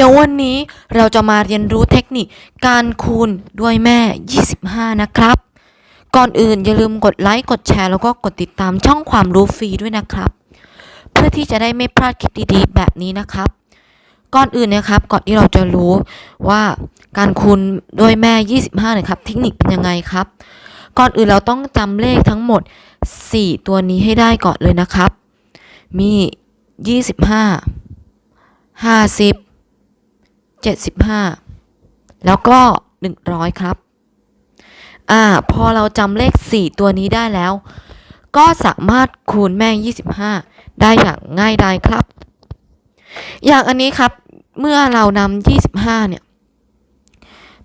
ดี๋ยววันนี้เราจะมาเรียนรู้เทคนิคการคูณด้วยแม่ 25 นะครับ ก่อนอื่นอย่าลืมกดไลค์ กดแชร์ แล้วก็กดติดตามช่องความรู้ฟรีด้วยนะครับ เพื่อที่จะได้ไม่พลาดคลิปดีๆ แบบนี้นะครับ ก่อนอื่นนะครับ ก่อนที่เราจะรู้ว่าการคูณด้วยแม่ 25นะครับเทคนิคเป็นยังไงครับ ก่อนอื่นเราต้องจำเลขทั้งหมด 4 ตัวนี้ให้ได้ก่อนเลยนะครับ มี 25 50 75 แล้วก็ 100 ครับ อ่า พอเราจำเลข 4 ตัวนี้ได้แล้ว ก็สามารถคูณแม่25 ได้อย่างง่ายดายครับ อย่างอันนี้ครับ เมื่อเรานำ25 เนี่ย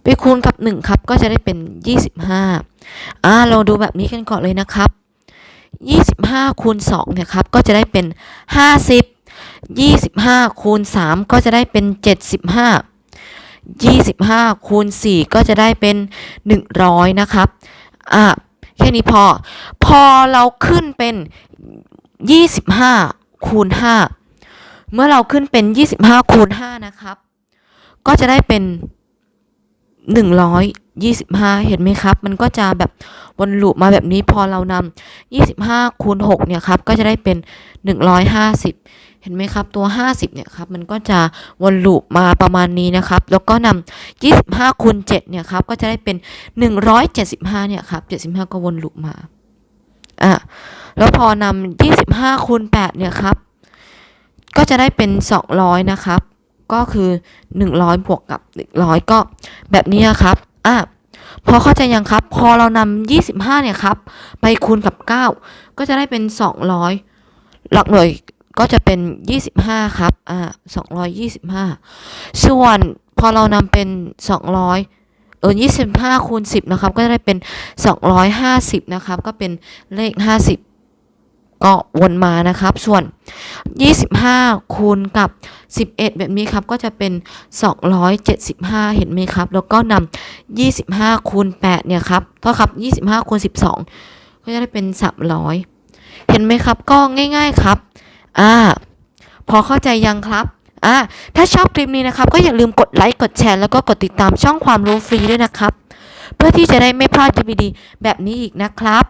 ไปคูณกับ 1 ครับ ก็จะได้เป็น 25 อ่า เราดูแบบนี้กันก่อนเลยนะครับ 25คูณ2เนี่ยครับ ก็จะได้เป็น 50 25คูณ3ก็จะได้เป็น 75 25คูณ4ก็จะได้เป็น 100 นะครับ อะ แค่นี้พอ พอเราขึ้นเป็น 25คูณ5เมื่อเราขึ้นเป็น 25คูณ5นะครับ ก็จะได้เป็น 125 เห็นไหมครับ มันก็จะแบบวนลูปมาแบบนี้พอเรานำ25คูณ6เนี่ยครับ ก็จะได้เป็น 150 เห็นไหมครับตัว 50เนี่ยครับมันก็จะวนลูปมาประมาณนี้นะครับ แล้วก็นำ25คูณ7เนี่ยครับก็จะได้เป็น 175เนี่ยครับ75 ก็วนลูปมาอะแล้วพอนำ25คูณ8เนี่ยครับก็จะได้เป็น 200 นะครับ ก็คือ 100 บวกกับ 100 ก็แบบนี้ครับอะพอเข้าใจยังครับ พอเรานำ25 เนี่ยครับ ไปคูณกับ 9 ก็จะได้เป็น 200 หลักหน่วย ก็จะเป็น 25 ครับ อ่า225 ส่วนพอเรานำเป็น 200 เออ 25 คูณ 10 นะครับ ก็จะได้เป็น 250 นะครับ ก็เป็นเลข 50 ก็วนมานะครับ ส่วน 25 คูณกับ 11 แบบนี้ครับ ก็จะเป็น 275 เห็นไหมครับ แล้วก็นำ25 คูณ 8 เนี่ยครับ เท่ากับ 25 คูณ 12 ก็จะได้เป็น 300 เห็นไหมครับ ก็ง่าย ๆ ครับ อ่าพอเข้าใจยังครับอ่าถ้าชอบคลิปนี้นะครับ ก็อย่าลืมกดไลค์กดแชร์แล้วก็กดติดตามช่องความรู้ฟรีด้วยนะครับ เพื่อที่จะได้ไม่พลาดคลิปดีๆแบบนี้อีกนะครับ